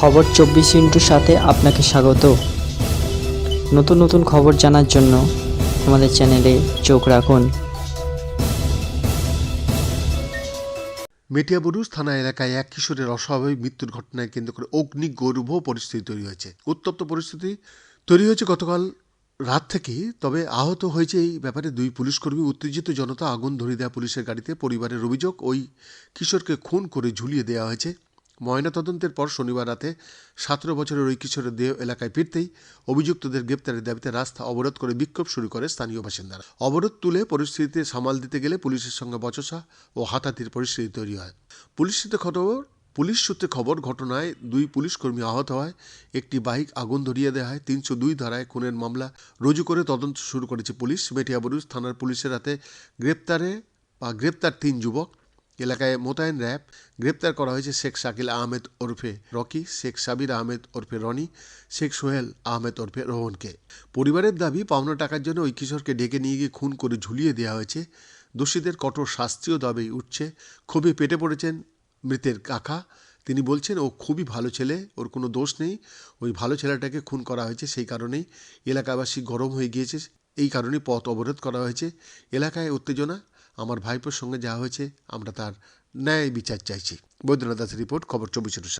খবর চব্বিশ ইন্টুর সাথে আপনাকে স্বাগত। নতুন নতুন খবর জানার জন্য আমাদের চ্যানেলে চোখ রাখুন। মেটিয়াবুরুজ থানা এলাকায় এক কিশোরের অস্বাভাবিক মৃত্যুর ঘটনায় কেন্দ্র করে অগ্নি অগ্নিগর্ভ পরিস্থিতি তৈরি হয়েছে। উত্তপ্ত পরিস্থিতি তৈরি হয়েছে গতকাল রাত থেকেই, তবে আহত হয়েছে এই ব্যাপারে দুই পুলিশকর্মী উত্তেজিত জনতা আগুন ধরিয়ে দেওয়া পুলিশের গাড়িতে পরিবারের অভিযোগ, ওই কিশোরকে খুন করে ঝুলিয়ে দেওয়া হয়েছে। ময়নাতদন্তের পর শনিবার রাতে সতেরো বছরের ওই কিশোরের দেহ এলাকায় ফিরতেই অভিযুক্তদের গ্রেপ্তারের দাবিতে রাস্তা অবরোধ করে বিক্ষোভ শুরু করে স্থানীয় বাসিন্দারা। অবরোধ তুলে পরিস্থিতিতে সামাল দিতে গেলে পুলিশের সঙ্গে বচসা ও হাতাহাতির পরিস্থিতি তৈরি হয়। পুলিশ সূত্রে খবর, পুলিশ সূত্রে খবর ঘটনায় দুই পুলিশকর্মী আহত হয়। একটি বাইক আগুন ধরিয়ে দেওয়া হয়। তিনশো দুই ধারায় খুনের মামলা রুজু করে তদন্ত শুরু করেছে পুলিশ। মেটিয়াবুরুজ থানার পুলিশের হাতে গ্রেপ্তারে বা গ্রেপ্তার তিন যুবক এলাকায় মোতায়েন র্যাব গ্রেপ্তার করা হয়েছে শেখ শাকিল আহমেদ ওরফে রকি, শেখ সাবির আহমেদ ওরফে রনি, শেখ সোহেল আহমেদ ওরফে রোহনকে। পরিবারের দাবি, পাওনা টাকার জন্য ওই কিশোরকে ডেকে নিয়ে গিয়ে খুন করে ঝুলিয়ে দেওয়া হয়েছে। দোষীদের কঠোর শাস্তিও দাবি উঠছে। খুবই পেটে পড়েছেন মৃতের কাকা। তিনি বলছেন, ও খুবই ভালো ছেলে, ওর কোনো দোষ নেই। ওই ভালো ছেলেটাকে খুন করা হয়েছে সেই কারণেই এলাকাবাসী গরম হয়ে গিয়েছে। এই কারণেই পথ অবরোধ করা হয়েছে। এলাকায় উত্তেজনা আমার ভাইপোর সঙ্গে যা হয়েছে, আমরা তার ন্যায় বিচার চাইছি। বৈদ্যনাথ দাসের রিপোর্ট, খবর চব্বিশ